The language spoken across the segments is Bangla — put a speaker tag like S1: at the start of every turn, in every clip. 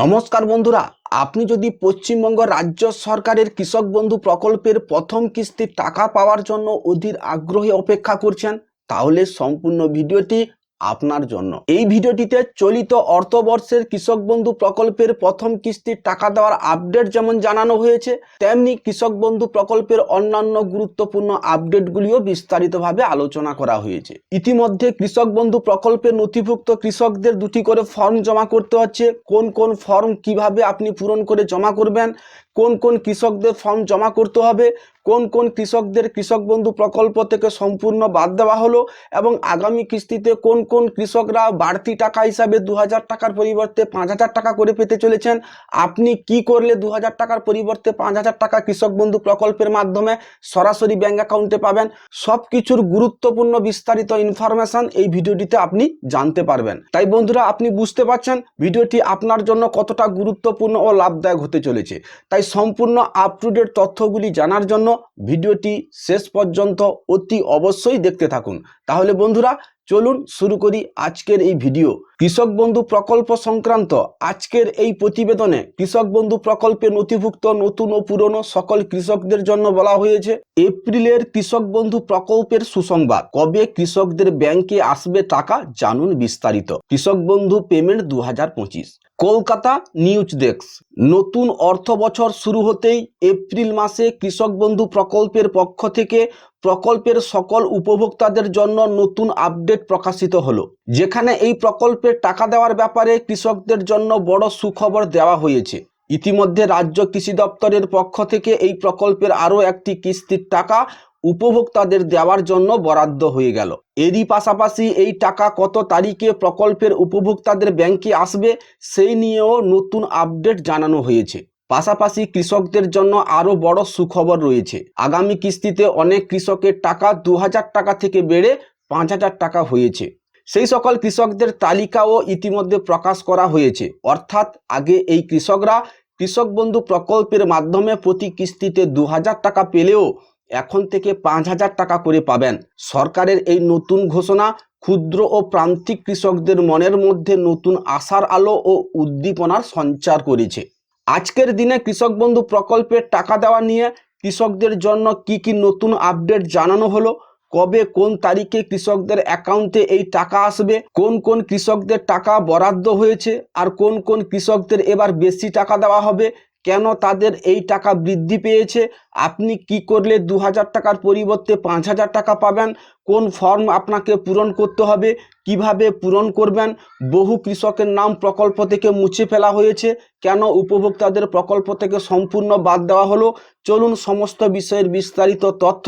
S1: নমস্কার বন্ধুরা, আপনি যদি পশ্চিমবঙ্গ রাজ্য সরকারের কৃষক বন্ধু প্রকল্পের প্রথম কিস্তির টাকা পাওয়ার জন্য অধীর আগ্রহে অপেক্ষা করছেন, তাহলে সম্পূর্ণ ভিডিওটি আপনার জন্য। এই ভিডিওটিতে চলিত অর্থবর্ষের কৃষক বন্ধু প্রকল্পের প্রথম কিস্তির টাকা দেওয়ার আপডেট যেমন জানানো হয়েছে, তেমনি কৃষক বন্ধু প্রকল্পের অন্যান্য গুরুত্বপূর্ণ আপডেটগুলিও বিস্তারিতভাবে আলোচনা করা হয়েছে। ইতিমধ্যে কৃষক বন্ধু প্রকল্পের নথিভুক্ত কৃষকদের দুটি করে ফর্ম জমা করতে হচ্ছে। কোন কোন ফর্ম কীভাবে আপনি পূরণ করে জমা করবেন কোন কোন কৃষকদের ফর্ম জমা করতে হবে, কোন কোন কৃষকদের কৃষক বন্ধু প্রকল্প থেকে সম্পূর্ণ বাদ দেওয়া হলো এবং আগামী কিস্তিতে কোন কোন কৃষকরা বাড়তি টাকা হিসাবে দু হাজার টাকার পরিবর্তে পাঁচ হাজার টাকা করে পেতে চলেছেন, আপনি কি করলে দু হাজার টাকার পরিবর্তে পাঁচ হাজার টাকা কৃষক বন্ধু প্রকল্পের মাধ্যমে সরাসরি ব্যাঙ্ক অ্যাকাউন্টে পাবেন? সব কিছুর গুরুত্বপূর্ণ বিস্তারিত ইনফরমেশন এই ভিডিওটিতে আপনি জানতে পারবেন। তাই বন্ধুরা, আপনি বুঝতে পারছেন, ভিডিওটি আপনার জন্য কতটা গুরুত্বপূর্ণ ও লাভদায়ক হতে চলেছে। তাই সম্পূর্ণ আপ টু ডেট তথ্যগুলি জানার জন্য ভিডিওটি শেষ পর্যন্ত অতি অবশ্যই দেখতে থাকুন। তাহলে বন্ধুরা, চলুন শুরু করি আজকের এই ভিডিও। কৃষক বন্ধু প্রকল্প সংক্রান্ত আজকের এই প্রতিবেদনে কৃষক বন্ধু প্রকল্পে নথিভুক্ত নতুন ও পুরনো সকল কৃষকদের জন্য বলা হয়েছে, এপ্রিলের কৃষক বন্ধু প্রকল্পের সুসংবাদ। কবে কৃষকদের ব্যাংকে আসবে টাকা জানুন বিস্তারিত। কৃষক বন্ধু পেমেন্ট দু হাজার পঁচিশ। Kolkata news desk. নতুন অর্থ বছর শুরু হতেই এপ্রিল মাসে কৃষক বন্ধু প্রকল্পের পক্ষ থেকে প্রকল্পের সকল উপভোক্তাদের জন্য নতুন আপডেট প্রকাশিত হলো। যেখানে এই প্রকল্পের টাকা দেওয়ার ব্যাপারে কৃষকদের জন্য বড় সুখবর দেওয়া হয়েছে। ইতিমধ্যে রাজ্য কৃষি দপ্তরের পক্ষ থেকে এই প্রকল্পের আরও একটি কিস্তির টাকা উপভোক্তাদের দেওয়ার জন্য বরাদ্দ হয়ে গেল। এরই পাশাপাশি এই টাকা কত তারিখে প্রকল্পের উপভোক্তাদের ব্যাংকে আসবে, সেই নিয়েও নতুন আপডেট জানানো হয়েছে। পাশাপাশি কৃষকদের জন্য আরও বড় সুখবর রয়েছে। আগামী কিস্তিতে অনেক কৃষকের টাকা দু হাজার টাকা থেকে বেড়ে পাঁচ হাজার টাকা হয়েছে। সেই সকল কৃষকদের তালিকাও ইতিমধ্যে প্রকাশ করা হয়েছে। অর্থাৎ আগে এই কৃষকরা কৃষক বন্ধু প্রকল্পের মাধ্যমে প্রতি কিস্তিতে দু হাজার টাকা পেলেও এখন থেকে পাঁচ হাজার টাকা করে পাবেন। সরকারের এই নতুন ঘোষণা ক্ষুদ্র ও প্রান্তিক কৃষকদের মনের মধ্যে নতুন আশার আলো ও উদ্দীপনার সঞ্চার করেছে। আজকের দিনে কৃষক বন্ধু প্রকল্পের টাকা দেওয়া নিয়ে কৃষকদের জন্য কি কি নতুন আপডেট জানানো হলো? কবে কোন তারিখে কৃষকদের অ্যাকাউন্টে এই টাকা আসবে? কোন কোন কৃষকদের টাকা বরাদ্দ হয়েছে? আর কোন কোন কৃষকদের এবার বেশি টাকা দেওয়া হবে? কেন তাদের এই টাকা বৃদ্ধি পেয়েছে? আপনি কি করলে দু হাজার টাকার পরিবর্তে পাঁচ হাজার টাকা পাবেন? কোন ফর্ম আপনাকে পূরণ করতে হবে? কীভাবে পূরণ করবেন? বহু কৃষকের নাম প্রকল্প থেকে মুছে ফেলা হয়েছে। কেন উপভোক্তাদের প্রকল্প থেকে সম্পূর্ণ বাদ দেওয়া হলো? চলুন সমস্ত বিষয়ের বিস্তারিত তথ্য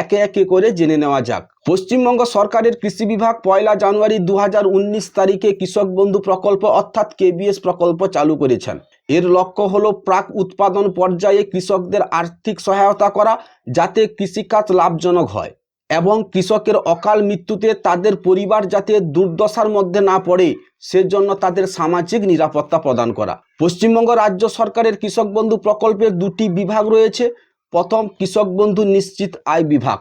S1: একে একে করে জেনে নেওয়া যাক। পশ্চিমবঙ্গ সরকারের কৃষি বিভাগ পয়লা জানুয়ারি দু হাজার উনিশ তারিখে কৃষক বন্ধু প্রকল্প অর্থাৎ কেবিএস প্রকল্প চালু করেছেন। এর লক্ষ্য হলো প্রাক উৎপাদন পর্যায়ে কৃষকদের আর্থিক সহায়তা করা যাতে কৃষিকাজ লাভজনক হয় এবং কৃষকের অকাল মৃত্যুতে তাদের পরিবার যাতে দুর্দশার মধ্যে না পড়ে, সেজন্য তাদের সামাজিক নিরাপত্তা প্রদান করা। পশ্চিমবঙ্গ রাজ্য সরকারের কৃষক বন্ধু প্রকল্পের দুটি বিভাগ রয়েছে। প্রথম, কৃষক বন্ধু নিশ্চিত আয় বিভাগ।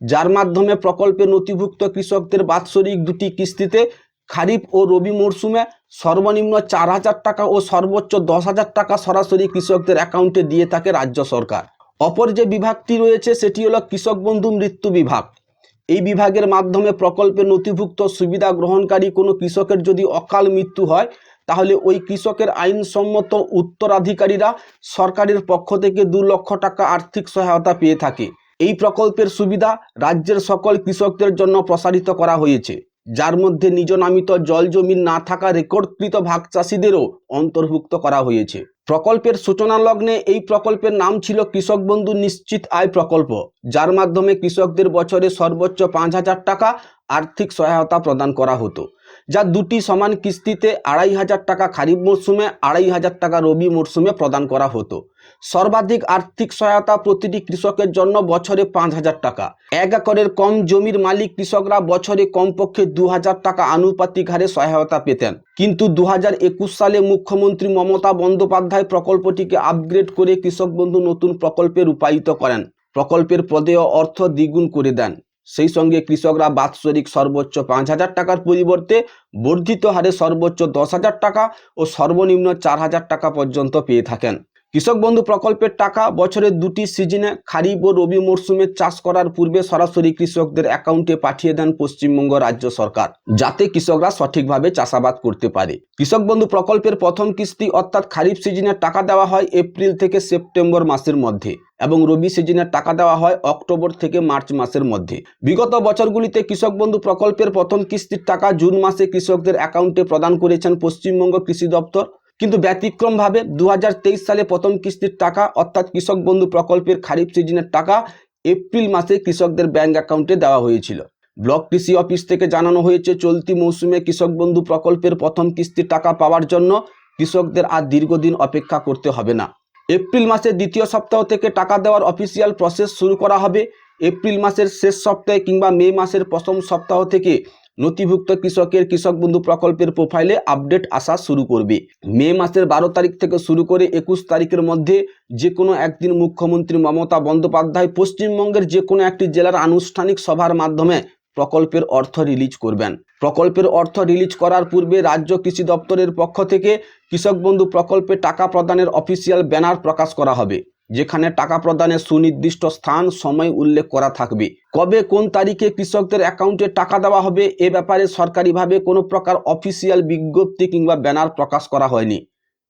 S1: যার মাধ্যমে প্রকল্পে নথিভুক্ত কৃষকদের বাৎসরিক দুটি কিস্তিতে খারিফ ও রবি মরশুমে সর্বনিম্ন চার হাজার টাকা ও সর্বোচ্চ দশ হাজার টাকা সরাসরি কৃষকদের অ্যাকাউন্টে দিয়ে থাকে রাজ্য সরকার। অপর যে বিভাগটি রয়েছে, সেটি হলো কৃষক বন্ধু মৃত্যু বিভাগ। এই বিভাগের মাধ্যমে প্রকল্পে নথিভুক্ত সুবিধা গ্রহণকারী কোনো কৃষকের যদি অকাল মৃত্যু হয়, তাহলে ওই কৃষকের আইনসম্মত উত্তরাধিকারীরা সরকারের পক্ষ থেকে দু লক্ষ টাকা আর্থিক সহায়তা পেয়ে থাকে। এই প্রকল্পের সুবিধা রাজ্যের সকল কৃষকদের জন্য প্রসারিত করা হয়েছে। যার মধ্যে নিজ নামিত জল জমিন না থাকা রেকর্ডকৃত ভাগ চাষিদেরও অন্তর্ভুক্ত করা হয়েছে। প্রকল্পের সূচনা লগ্নে এই প্রকল্পের নাম ছিল কৃষক বন্ধু নিশ্চিত আয় প্রকল্প, যার মাধ্যমে কৃষকদের বছরে সর্বোচ্চ পাঁচ হাজার টাকা আর্থিক সহায়তা প্রদান করা হতো। যা দুটি সমান কিস্তিতে আড়াই হাজার টাকা খারিফ মরশুমে আড়াই হাজার টাকা রবি মরশুমে প্রদান করা হতো। সর্বাধিক আর্থিক সহায়তা প্রতিটি কৃষকের জন্য বছরে পাঁচ হাজার টাকা। এক একরের কম জমির মালিক কৃষকরা বছরে কমপক্ষে দু হাজার টাকা আনুপাতিক হারে সহায়তা পেতেন। কিন্তু দু একুশ সালে মুখ্যমন্ত্রী মমতা বন্দ্যোপাধ্যায় প্রকল্পটিকে আপগ্রেড করে কৃষক বন্ধু নতুন প্রকল্পে রূপায়িত করেন। প্রকল্পের প্রদেয় অর্থ দ্বিগুণ করে দেন। সেই সঙ্গে কৃষকরা বাৎসরিক সর্বোচ্চ পাঁচ হাজার টাকার পরিবর্তে বর্ধিত হারে সর্বোচ্চ দশ হাজার টাকা ও সর্বনিম্ন চার হাজার টাকা পর্যন্ত পেয়ে থাকেন। কৃষক বন্ধু প্রকল্পের টাকা বছরের দুটি সিজনে খারিফ ও রবি মরশুমে চাষ করার পূর্বে সরাসরি কৃষকদের অ্যাকাউন্টে পাঠিয়ে দেন পশ্চিমবঙ্গ রাজ্য সরকার, যাতে কৃষকরা সঠিকভাবে চাষাবাদ করতে পারে। কৃষক বন্ধু প্রকল্পের প্রথম কিস্তি অর্থাৎ খারিফ সিজনে টাকা দেওয়া হয় এপ্রিল থেকে সেপ্টেম্বর মাসের মধ্যে এবং রবি সিজনের টাকা দেওয়া হয় অক্টোবর থেকে মার্চ মাসের মধ্যে। বিগত বছরগুলিতে কৃষক বন্ধু প্রকল্পের প্রথম কিস্তির টাকা জুন মাসে কৃষকদের অ্যাকাউন্টে প্রদান করেছেন পশ্চিমবঙ্গ কৃষি দপ্তর কিন্তু ব্যতিক্রমভাবে দু হাজার তেইশ সালে প্রথম কিস্তির টাকা, অর্থাৎ কৃষক বন্ধু প্রকল্পের খারিফ সিজনের টাকা, এপ্রিল মাসে কৃষকদের ব্যাংক অ্যাকাউন্টে দেওয়া হয়েছিল। ব্লক কৃষি অফিস থেকে জানানো হয়েছে, চলতি মৌসুমে কৃষক বন্ধু প্রকল্পের প্রথম কিস্তির টাকা পাওয়ার জন্য কৃষকদের আর দীর্ঘদিন অপেক্ষা করতে হবে না। এপ্রিল মাসের দ্বিতীয় সপ্তাহ থেকে টাকা দেওয়ার অফিসিয়াল প্রসেস শুরু করা হবে। এপ্রিল মাসের শেষ সপ্তাহে কিংবা মে মাসের প্রথম সপ্তাহ থেকে নথিভুক্ত কৃষকের কৃষক বন্ধু প্রকল্পের প্রোফাইলে আপডেট আসা শুরু করবে। মে মাসের বারো তারিখ থেকে শুরু করে একুশ তারিখের মধ্যে যে কোনো একদিন মুখ্যমন্ত্রী মমতা বন্দ্যোপাধ্যায় পশ্চিমবঙ্গের যে কোনো একটি জেলার আনুষ্ঠানিক সভার মাধ্যমে প্রকল্পের অর্থ রিলিজ করবেন। প্রকল্পের অর্থ রিলিজ করার পূর্বে রাজ্য কৃষি দপ্তরের পক্ষ থেকে কৃষক বন্ধু প্রকল্পে টাকা প্রদানের অফিসিয়াল ব্যানার প্রকাশ করা হবে। যেখানে টাকা প্রদানের সুনির্দিষ্ট স্থান, সময় উল্লেখ করা থাকবে। কবে কোন তারিখে কৃষকদের অ্যাকাউন্টে টাকা দেওয়া হবে, এ ব্যাপারে সরকারিভাবে কোনো প্রকার অফিসিয়াল বিজ্ঞপ্তি কিংবা ব্যানার প্রকাশ করা হয়নি।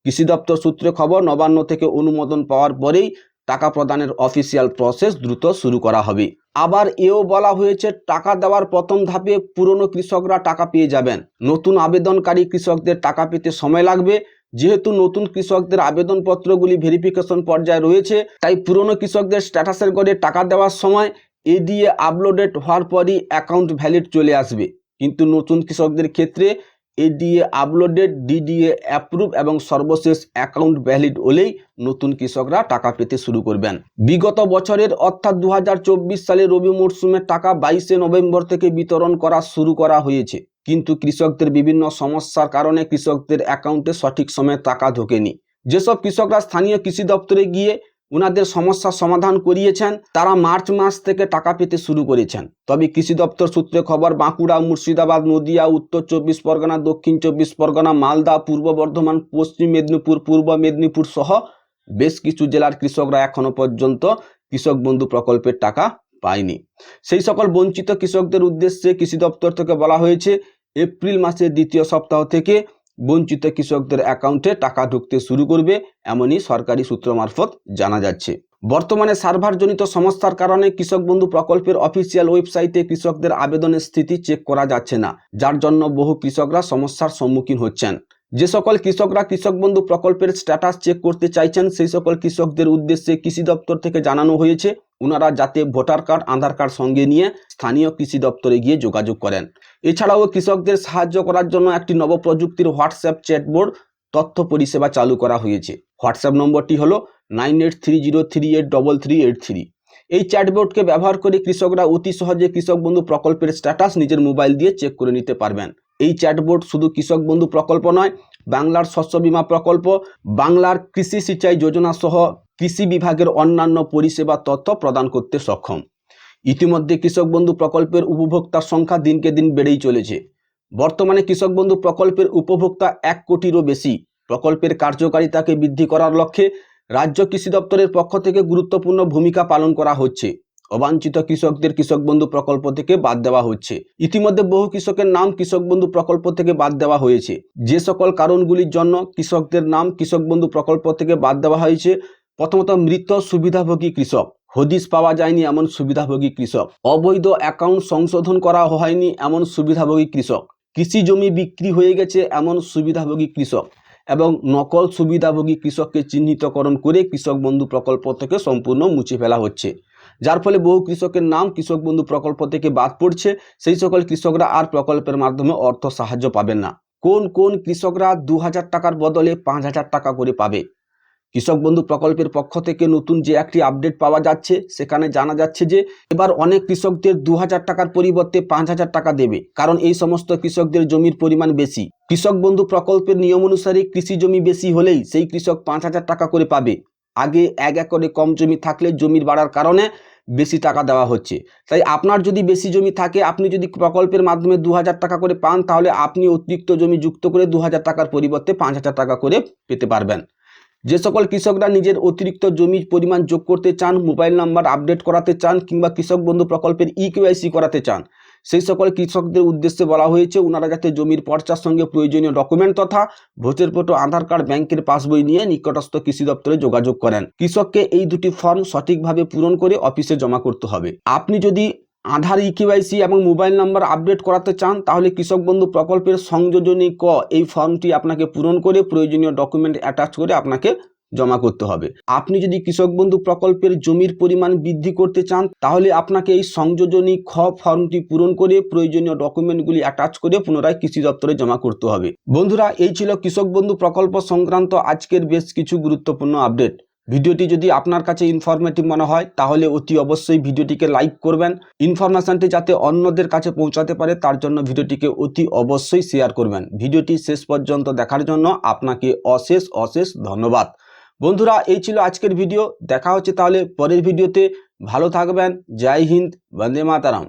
S1: কৃষি দপ্তর সূত্রে খবর, নবান্ন থেকে অনুমোদন পাওয়ার পরেই টাকা প্রদানের অফিসিয়াল প্রসেস দ্রুত শুরু করা হবে। আবার এও বলা হয়েছে, টাকা দেওয়ার প্রথম ধাপে পুরনো কৃষকরা টাকা পেয়ে যাবেন। নতুন আবেদনকারী কৃষকদের টাকা পেতে সময় লাগবে। যেহেতু নতুন কৃষকদের আবেদনপত্রগুলি ভেরিফিকেশন পর্যায়ে রয়েছে, তাই পুরনো কৃষকদের স্ট্যাটাসের গড়ে টাকা দেওয়ার সময় এডিএ আপলোডেড হওয়ার পরই অ্যাকাউন্ট ভ্যালিড চলে আসবে। কিন্তু নতুন কৃষকদের ক্ষেত্রে এডিএ আপলোডেড ডিডিএ অ্যাপ্রুভ এবং সর্বশেষ অ্যাকাউন্ট ভ্যালিড হলেই নতুন কৃষকরা টাকা পেতে শুরু করবেন। বিগত বছরের অর্থাৎ দু হাজার চব্বিশ সালে রবি মরশুমের টাকা বাইশে নভেম্বর থেকে বিতরণ করা শুরু করা হয়েছে। কিন্তু কৃষকদের বিভিন্ন সমস্যার কারণে কৃষকদের অ্যাকাউন্টে সঠিক সময়ে টাকা ঢোকেনি। যেসব কৃষকরা স্থানীয় কৃষি দপ্তরে গিয়ে উনাদের সমস্যার সমাধান করিয়েছেন, তারা মার্চ মাস থেকে টাকা পেতে শুরু করেছেন। তবে কৃষি দপ্তর সূত্রে খবর, বাঁকুড়া, মুর্শিদাবাদ, নদিয়া, উত্তর চব্বিশ পরগনা, দক্ষিণ চব্বিশ পরগনা, মালদা, পূর্ব বর্ধমান, পশ্চিম মেদিনীপুর, পূর্ব মেদিনীপুর সহ বেশ কিছু জেলার কৃষকরা এখনও পর্যন্ত কৃষক বন্ধু প্রকল্পের টাকা পায়নি। সেই সকল বঞ্চিত কৃষকদের উদ্দেশ্যে কৃষি দপ্তর থেকে বলা হয়েছে এপ্রিল মাসের দ্বিতীয় সপ্তাহ থেকে বঞ্চিত কৃষকদের অ্যাকাউন্টে টাকা ঢুকতে শুরু করবে এমনই সরকারি সূত্র মারফত জানা যাচ্ছে। বর্তমানে সার্ভারজনিত সমস্যার কারণে কৃষক বন্ধু প্রকল্পের অফিসিয়াল ওয়েবসাইটে কৃষকদের আবেদনের স্থিতি চেক করা যাচ্ছে না, যার জন্য বহু কৃষকরা সমস্যার সম্মুখীন হচ্ছেন। যে সকল কৃষকরা কৃষক বন্ধু প্রকল্পের স্ট্যাটাস চেক করতে চাইছেন, সেই সকল কৃষকদের উদ্দেশ্যে কৃষি দপ্তর থেকে জানানো হয়েছে ওনারা যাতে ভোটার কার্ড, আধার কার্ড সঙ্গে নিয়ে স্থানীয় কৃষি দপ্তরে গিয়ে যোগাযোগ করেন। এছাড়াও কৃষকদের সাহায্য করার জন্য একটি নব প্রযুক্তির হোয়াটসঅ্যাপ চ্যাটবোর্ড তথ্য পরিষেবা চালু করা হয়েছে। হোয়াটসঅ্যাপ নম্বরটি হলো nine eight three zero three eight double three eight three. এই চ্যাটবোর্ডকে ব্যবহার করে কৃষকরা অতি সহজে কৃষক বন্ধু প্রকল্পের স্ট্যাটাস নিজের মোবাইল দিয়ে চেক করে নিতে পারবেন। এই চ্যাটবোর্ড শুধু কৃষক বন্ধু প্রকল্প নয়, বাংলার শস্য বিমা প্রকল্প, বাংলার কৃষি সিঁচাই যোজনা সহ কৃষি বিভাগের অন্যান্য পরিষেবা তথ্য প্রদান করতে সক্ষম। ইতিমধ্যে কৃষক বন্ধু প্রকল্পের উপভোক্তার সংখ্যা দিনকে দিন বেড়েই চলেছে। বর্তমানে কৃষক বন্ধু প্রকল্পের উপভোক্তা এক কোটিরও বেশি। প্রকল্পের কার্যকারিতাকে বৃদ্ধি করার লক্ষ্যে রাজ্য কৃষি দপ্তরের পক্ষ থেকে গুরুত্বপূর্ণ ভূমিকা পালন করা হচ্ছে। অবাঞ্ছিত কৃষকদের কৃষক বন্ধু প্রকল্প থেকে বাদ দেওয়া হচ্ছে। ইতিমধ্যে বহু কৃষকের নাম কৃষক বন্ধু প্রকল্প থেকে বাদ দেওয়া হয়েছে। যে সকল কারণগুলির জন্য কৃষকদের নাম কৃষক বন্ধু প্রকল্প থেকে বাদ দেওয়া হয়েছে, প্রথমত মৃত সুবিধাভোগী কৃষক। হদিস পাওয়া যায়নি এমন সুবিধাভোগী কৃষক। অবৈধ অ্যাকাউন্ট সংশোধন করা হয়নি এমন সুবিধাভোগী কৃষক। কৃষি জমি বিক্রি হয়ে গেছে এমন সুবিধাভোগী কৃষক। এবং নকল সুবিধাভোগী কৃষককে চিহ্নিতকরণ করে কৃষক বন্ধু প্রকল্প থেকে সম্পূর্ণ মুছে ফেলা হচ্ছে। যার ফলে বহু কৃষকের নাম কৃষক বন্ধু প্রকল্প থেকে বাদ পড়ছে। সেই সকল কৃষকরা আর প্রকল্পের মাধ্যমে অর্থ সাহায্য পাবেন না। কোন কোন কৃষকরা দু হাজার টাকার বদলে পাঁচ হাজার টাকা করে পাবে? কৃষক বন্ধু প্রকল্পের পক্ষ থেকে নতুন যে একটি আপডেট পাওয়া যাচ্ছে, সেখানে জানা যাচ্ছে যে, এবার অনেক কৃষকদের দু হাজার টাকার পরিবর্তে পাঁচ হাজার টাকা দেবে, কারণ এই সমস্ত কৃষকদের জমির পরিমাণ বেশি। কৃষক বন্ধু প্রকল্পের নিয়ম অনুসারে কৃষি জমি বেশি হলেই সেই কৃষক পাঁচ হাজার টাকা করে পাবে। আগে এক একরে কম জমি থাকলে জমির বাড়ার কারণে বেশি টাকা দেওয়া হচ্ছে। তাই আপনার যদি বেশি জমি থাকে, আপনি যদি প্রকল্পের মাধ্যমে দু হাজার টাকা করে পান, তাহলে আপনি অতিরিক্ত জমি যুক্ত করে দু হাজার টাকার পরিবর্তে পাঁচ হাজার টাকা করে পেতে পারবেন। যে সকল কৃষকরা নিজের অতিরিক্ত জমির পরিমাণ যোগ করতে চান, মোবাইল নাম্বার আপডেট করাতে চান, কিংবা কৃষক বন্ধু প্রকল্পের ই কেওয়াইসি করাতে চান সেই সকল কৃষকদের উদ্দেশ্যে বলা হয়েছে ওনারা যাতে জমির পর্চার সঙ্গে প্রয়োজনীয় ডকুমেন্ট তথা ভোটের ফটো আধার কার্ড ব্যাংকের পাসবই নিয়ে নিকটস্থ কৃষি দপ্তরে যোগাযোগ করেন। কৃষককে এই দুটি ফর্ম সঠিকভাবে পূরণ করে অফিসে জমা করতে হবে। আপনি যদি আধার ইকেওয়াইসি এবং মোবাইল নাম্বার আপডেট করাতে চান, তাহলে কৃষক বন্ধু প্রকল্পের সংযোজনী ক এই ফর্মটি আপনাকে পূরণ করে প্রয়োজনীয় ডকুমেন্ট অ্যাটাচ করে আপনাকে জমা করতে হবে। আপনি যদি কৃষক বন্ধু প্রকল্পের জমির পরিমাণ বৃদ্ধি করতে চান, তাহলে আপনাকে এই সংযোজনী খ ফর্মটি পূরণ করে প্রয়োজনীয় ডকুমেন্টগুলি অ্যাটাচ করে পুনরায় কৃষি দপ্তরে জমা করতে হবে। বন্ধুরা, এই ছিল কৃষক বন্ধু প্রকল্প সংক্রান্ত আজকের বেশ কিছু গুরুত্বপূর্ণ আপডেট। ভিডিওটি যদি আপনার কাছে ইনফরমেটিভ মনে হয়, তাহলে অতি অবশ্যই ভিডিওটিকে লাইক করবেন। ইনফরমেশনটি যাতে অন্যদের কাছে পৌঁছাতে পারে, তার জন্য ভিডিওটিকে অতি অবশ্যই শেয়ার করবেন। ভিডিওটি শেষ পর্যন্ত দেখার জন্য আপনাকে অশেষ অশেষ ধন্যবাদ। বন্ধুরা, এই ছিল আজকের ভিডিও। দেখা হচ্ছে তাহলে পরের ভিডিওতে। ভালো থাকবেন। জয় হিন্দ। বন্দে মাতারাম।